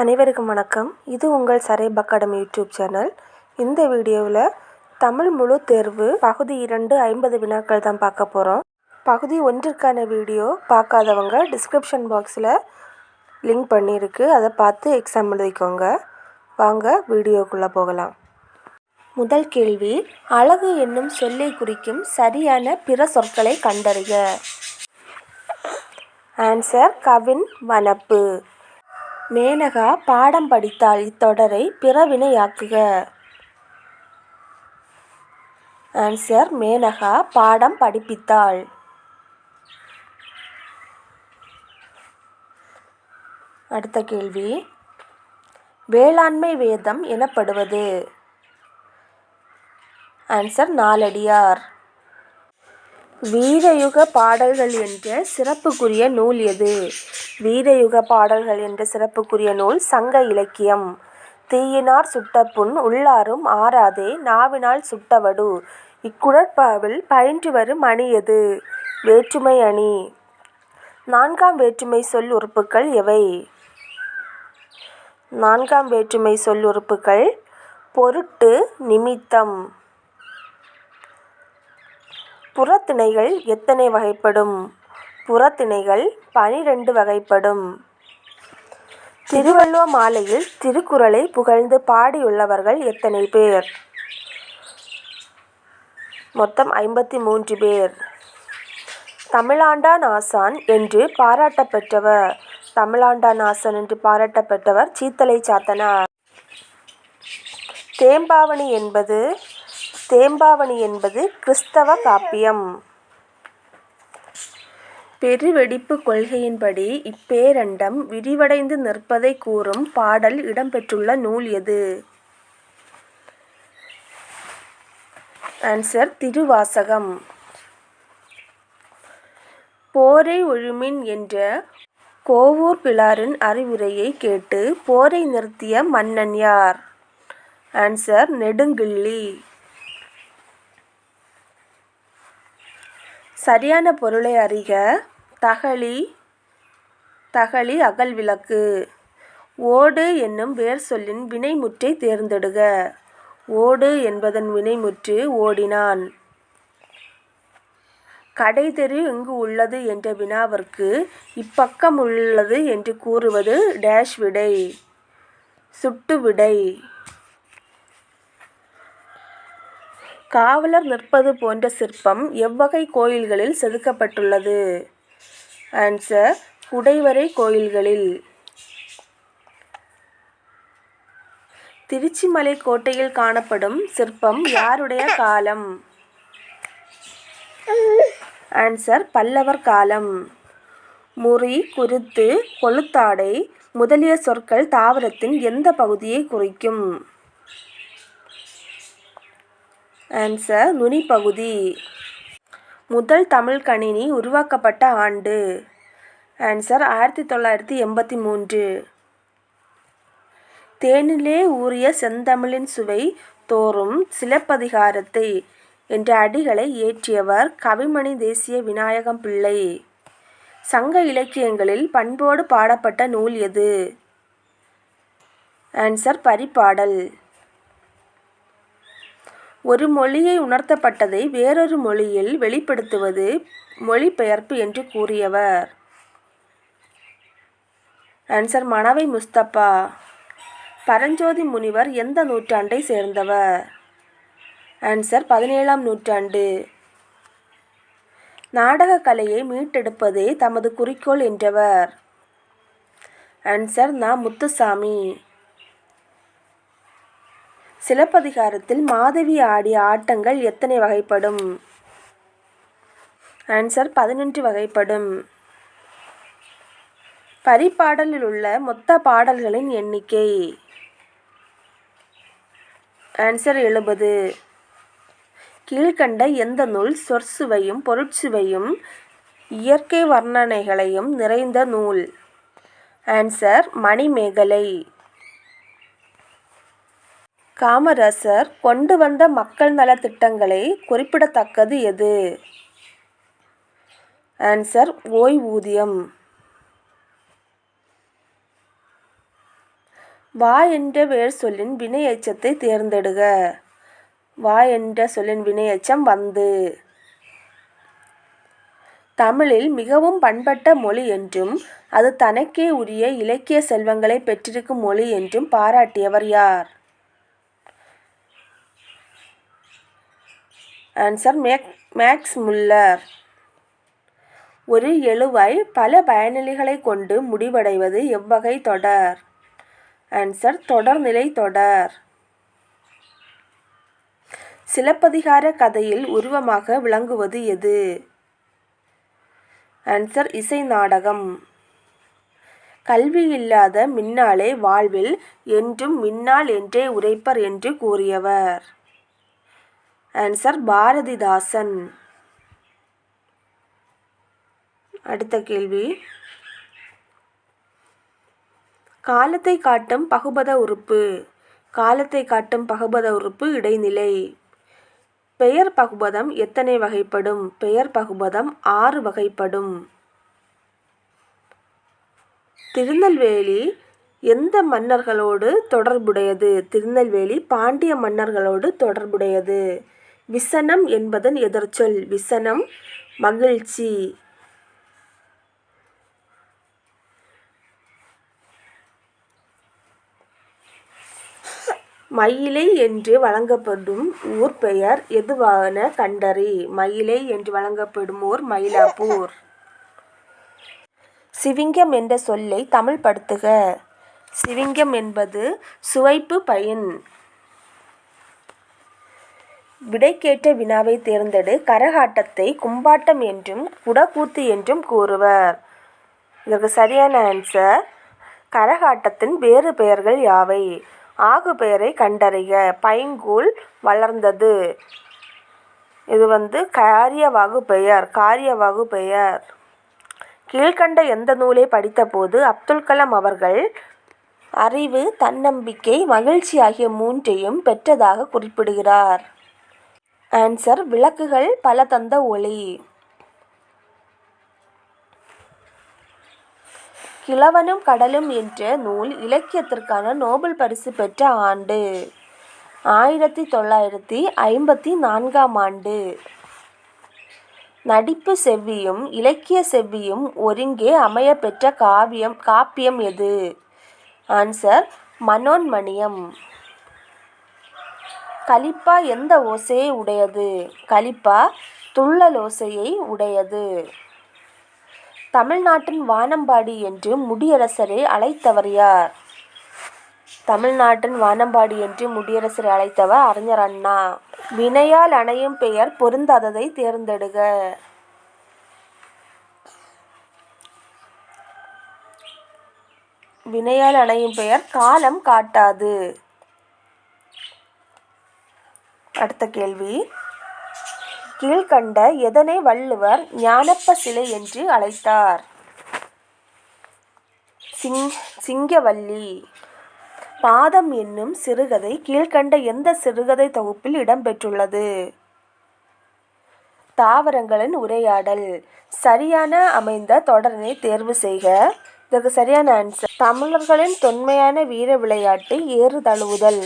அனைவருக்கும் வணக்கம். இது உங்கள் சரேப் அகாடமி யூடியூப் சேனல். இந்த வீடியோவில் தமிழ் முழு தேர்வு பகுதி இரண்டு ஐம்பது வினாக்கள் தான் பார்க்க போகிறோம் பகுதி ஒன்றிற்கான வீடியோ பார்க்காதவங்க டிஸ்கிரிப்ஷன் பாக்ஸில் லிங்க் பண்ணியிருக்கு. அதை பார்த்து எக்ஸாம் எழுதிக்கோங்க. வாங்க வீடியோக்குள்ளே போகலாம். முதல் கேள்வி அழகு என்னும் சொல்லை குறிக்கும் சரியான பிற சொற்களை கண்டறிக ஆன்சர் கவின் வனப்பு. மேனகா பாடம் படித்தாள். இத்தொடரை பிறவினையாக்குக. ஆன்சர் மேனகா பாடம் படிப்பித்தாள். அடுத்த கேள்வி. வேளாண்மை வேதம் எனப்படுவது. ஆன்சர் நாலடியார். வீரயுக பாடல்கள் என்ற சிறப்புக்குரிய நூல் எது? வீரயுக பாடல்கள் என்ற சிறப்புக்குரிய நூல் சங்க இலக்கியம். தீயினார் சுட்ட புண் உள்ளாரும் ஆறாதே நாவினால் சுட்டவடு. இக்குடற்பாவில் பயின்று வரும் அணி எது? வேற்றுமை அணி. நான்காம் வேற்றுமை சொல் உறுப்புகள் எவை? நான்காம் வேற்றுமை சொல் உறுப்புகள் பொருட்டு நிமித்தம். புறத்திணைகள் எத்தனை வகைப்படும்? புறத்திணைகள் பனிரெண்டு வகைப்படும். திருவள்ளுவ மாலையில் திருக்குறளை புகழ்ந்து பாடியுள்ளவர்கள் எத்தனை பேர்? மொத்தம் ஐம்பத்தி மூன்று பேர். தமிழாண்டான் ஆசான் என்று பாராட்டப்பெற்றவர். தமிழாண்டான் ஆசான் என்று பாராட்டப்பெற்றவர் சீத்தலை சாத்தனார். தேம்பாவணி என்பது தேம்பாவணி என்பது கிறிஸ்தவ காப்பியம். பெருவெடிப்பு கொள்கையின்படி இப்பேரண்டம் விரிவடைந்து நிற்பதை கூறும் பாடல் இடம்பெற்றுள்ள நூல் எது? ஆன்சர் திருவாசகம். போரை ஒழுமின் என்ற கோவூர் பிளாரின் அறிவுரையை கேட்டு போரை நிறுத்திய மன்னன் யார்? ஆன்சர் நெடுங்கிள்ளி. சரியான பொருளை அறிக. தகளி தகளி அகல்விளக்கு ஓடு என்னும் வேர் சொல்லின் வினைமுற்றை தேர்ந்தெடுக. ஓடு என்பதன் வினைமுற்று ஓடினான். கடை தெரு எங்கு உள்ளது என்ற வினாவிற்கு இப்பக்கம் உள்ளது என்று கூறுவது டேஷ் விடை. சுட்டு விடை. காவலர் நிற்பது போன்ற சிற்பம் எவ்வகை கோயில்களில் செதுக்கப்பட்டுள்ளது? ஆன்சர் குடைவரை கோயில்களில். திருச்சிமலை கோட்டையில் காணப்படும் சிற்பம் யாருடைய காலம்? ஆன்சர் பல்லவர் காலம். முறி குருத்து கொளுத்தாடை முதலிய சொற்கள் தாவரத்தின் எந்த பகுதியை குறிக்கும்? ஆன்சர் நுனிப்பகுதி முதல் தமிழ் கணினி உருவாக்கப்பட்ட ஆண்டு. ஆன்சர் ஆயிரத்தி தொள்ளாயிரத்தி எண்பத்தி மூன்று. தேனிலே ஊறிய செந்தமிழின் சுவை தோறும் சிலப்பதிகாரத்தை என்ற அடிகளை ஏற்றியவர் கவிமணி தேசிய விநாயகம் பிள்ளை. சங்க இலக்கியங்களில் பண்போடு பாடப்பட்ட நூல் எது? ஆன்சர் பரிபாடல் ஒரு மொழியை உணர்த்தப்பட்டதை வேறொரு மொழியில் வெளிப்படுத்துவது மொழிபெயர்ப்பு என்று கூறியவர். ஆன்சர் மணவை முஸ்தபா. பரஞ்சோதி முனிவர் எந்த நூற்றாண்டை சேர்ந்தவர்? ஆன்சர் பதினேழாம் நூற்றாண்டு. நாடக கலையை மீட்டெடுப்பதே தமது குறிக்கோள் என்றவர். ஆன்சர் நா முத்துசாமி. சிலப்பதிகாரத்தில் மாதவி ஆடிய ஆட்டங்கள் எத்தனை வகைப்படும்? ஆன்சர் பதினொன்று வகைப்படும். பரிபாடலில் உள்ள மொத்த பாடல்களின் எண்ணிக்கை. ஆன்சர் எழுபது. கீழ்கண்ட எந்த நூல் சொற்சுவையும் பொருட்சுவையும் இயற்கை வர்ணனைகளையும் நிறைந்த நூல்? ஆன்சர் மணிமேகலை. காமராசர் கொண்டு வந்த மக்கள் நல திட்டங்களை குறிப்பிடத்தக்கது எது? ஆன்சர் ஓய்வூதியம். வா என்ற வேர் சொல்லின் வினை எச்சத்தை தேர்ந்தெடுக. வா என்ற சொல்லின் வினை எச்சம் வந்து. தமிழில் மிகவும் பண்பட்ட மொழி என்றும் அது தனக்கே உரிய இலக்கிய செல்வங்களை பெற்றிருக்கும் மொழி என்றும் பாராட்டியவர் யார்? ஆன்சர் மேக் மேக்ஸ் முல்லர் ஒரு எழுவை பல பயனிலிகளை கொண்டு முடிவடைவது எவ்வகை தொடர்? ஆன்சர் தொடர்நிலை தொடர் சிலப்பதிகார கதையில் உருவமாக விளங்குவது எது? ஆன்சர் இசை நாடகம். கல்வி இல்லாத மின்னாலே வாழ்வில் என்றும் மின்னால் என்றே உரைப்பர் என்று கூறியவர். ஆன்சர் பாரதிதாசன் அடுத்த கேள்வி. காலத்தை காட்டும் பகுபத உறுப்பு. காலத்தை காட்டும் பகுபத உறுப்பு இடைநிலை. பெயர் பகுபதம் எத்தனை வகைப்படும்? பெயர் பகுபதம் ஆறு வகைப்படும். திருநெல்வேலி எந்த மன்னர்களோடு தொடர்புடையது? திருநெல்வேலி பாண்டிய மன்னர்களோடு தொடர்புடையது. விசனம் என்பதன் எதிர்ச்சொல். விசனம் மகிழ்ச்சி. மயிலை என்று வழங்கப்படும் ஊர் பெயர் எதுவான கண்டறி? மயிலை என்று வழங்கப்படும் ஊர் மயிலாப்பூர். சிவிங்கம் என்ற சொல்லை தமிழ்படுத்துக சிவிங்கம் என்பது சுவைப்பு பயன். விடைக்கேற்ற வினாவை தேர்ந்தெடு கரகாட்டத்தை கும்பாட்டம் என்றும் குடக்கூத்து என்றும் கூறுவர். இதற்கு சரியான ஆன்சர் கரகாட்டத்தின் வேறு பெயர்கள் யாவை? ஆகு பெயரை கண்டறிக. பைங்கூல் வளர்ந்தது. இது வந்து காரியவாகு பெயர் காரியவாகு பெயர். கீழ்கண்ட எந்த நூலை படித்தபோது அப்துல் கலாம் அவர்கள் அறிவு தன்னம்பிக்கை மகிழ்ச்சி ஆகிய மூன்றையும் பெற்றதாக குறிப்பிடுகிறார். ஆன்சர் விளக்குகள் பல தந்த ஒளி. கிழவனும் கடலும் என்ற நூல் இலக்கியத்திற்கான நோபல் பரிசு பெற்ற ஆண்டு. ஆயிரத்தி தொள்ளாயிரத்தி ஐம்பத்தி நான்காம் ஆண்டு. நடிப்பு செவ்வியும் இலக்கிய செவ்வியும் ஒருங்கே அமைய பெற்ற காவியம் காப்பியம் எது? ஆன்சர் மனோன்மணியம். கலிப்பா எந்த ஓசையை உடையது? கலிப்பா துள்ளல் ஓசையை உடையது. தமிழ்நாட்டின் வானம்பாடி என்று முடியரசரை அழைத்தவர் யார்? தமிழ்நாட்டின் வானம்பாடி என்று முடியரசரை அழைத்தவர் அறிஞர் அண்ணா. வினையால் அணையும் பெயர் பொருந்தாததை தேர்ந்தெடுக. வினையால் அணையும் பெயர் காலம் காட்டாது. அடுத்த கேள்வி. கீழ்கண்ட எதனை வள்ளுவர் ஞானப்ப சிலை என்று அழைத்தார்? சிங் சிங்கவல்லி பாதம் என்னும் சிறுகதை கீழ்கண்ட எந்த சிறுகதை தொகுப்பில் இடம்பெற்றுள்ளது? தாவரங்களின் உரையாடல். சரியான அமைந்த தொடரினை தேர்வு செய்க. இதற்கு சரியான ஆன்சர் தமிழர்களின் தொன்மையான வீர விளையாட்டு ஏறு தழுவுதல்